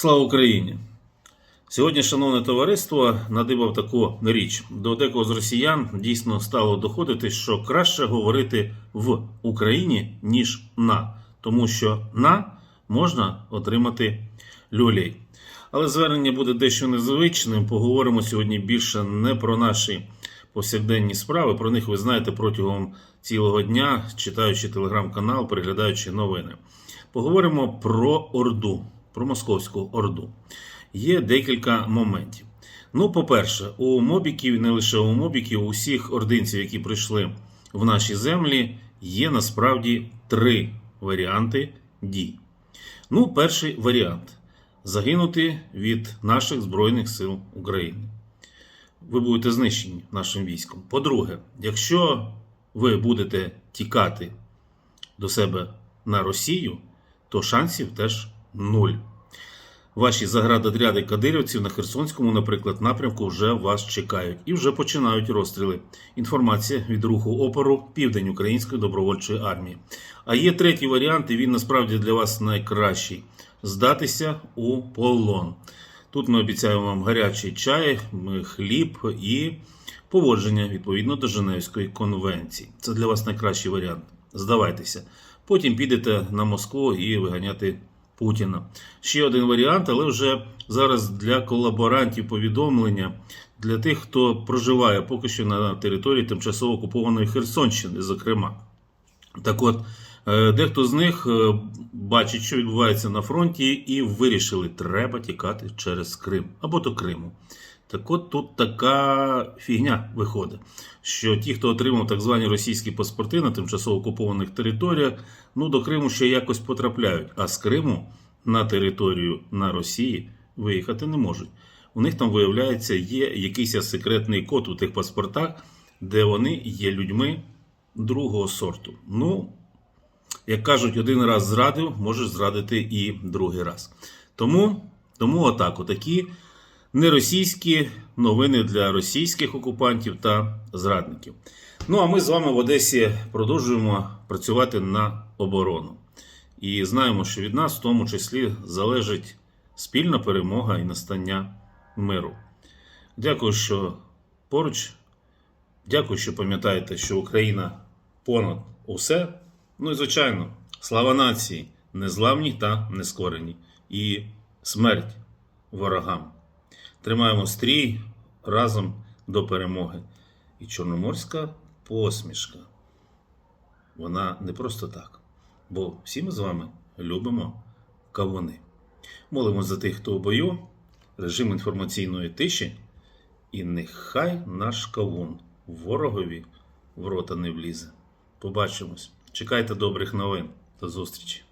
Слава Україні! Сьогодні, шановне товариство, надибав таку річ. До декого з росіян дійсно стало доходити, що краще говорити в Україні, ніж на, тому що на можна отримати люлей. Але звернення буде дещо незвичним. Поговоримо сьогодні більше не про наші повсякденні справи. Про них ви знаєте протягом цілого дня, читаючи телеграм-канал, переглядаючи новини. Поговоримо про Орду, про московську Орду. Є декілька моментів. Ну, по-перше, у мобіків, не лише у мобіків, у всіх ординців, які прийшли в наші землі, є насправді три варіанти дій. Ну, перший варіант загинути від наших Збройних сил України. Ви будете знищені нашим військом. По-друге, якщо ви будете тікати до себе на Росію, то шансів теж нуль. Ваші заградотряди кадирівців на Херсонському, наприклад, напрямку вже вас чекають і вже починають розстріли. Інформація від руху опору Південь Української добровольчої армії. А є третій варіант, і він насправді для вас найкращий здатися у полон. Тут ми обіцяємо вам гарячий чай, хліб і поводження відповідно до Женевської конвенції. Це для вас найкращий варіант. Здавайтеся. Потім підете на Москву і виганяти Путіна. Ще один варіант, але вже зараз для колаборантів повідомлення для тих, хто проживає поки що на території тимчасово окупованої Херсонщини, зокрема. Так от, е, дехто з них е, бачить, що відбувається на фронті, і вирішили, треба тікати через Крим або до Криму. Так от тут така фігня виходить, що ті, хто отримав так звані російські паспорти на тимчасово окупованих територіях, ну до Криму ще якось потрапляють, а з Криму на територію на Росії виїхати не можуть. У них там, виявляється, є якийсь секретний код у тих паспортах, де вони є людьми другого сорту. Ну, як кажуть, один раз зрадив, можеш зрадити і другий раз. Тому, тому отак, отакі неросійські новини для російських окупантів та зрадників. Ну а ми з вами в Одесі продовжуємо працювати на оборону. І знаємо, що від нас в тому числі залежить спільна перемога і настання миру. Дякую, що поруч. Дякую, що пам'ятаєте, що Україна понад усе. Ну і звичайно, слава нації, незламній та нескореній. І смерть ворогам. Тримаємо стрій разом до перемоги. І чорноморська посмішка. Вона не просто так. Бо всі ми з вами любимо кавуни. Молимо за тих, хто у бою, режим інформаційної тиші, і нехай наш кавун ворогові в рота не влізе. Побачимось. Чекайте добрих новин. До зустрічі!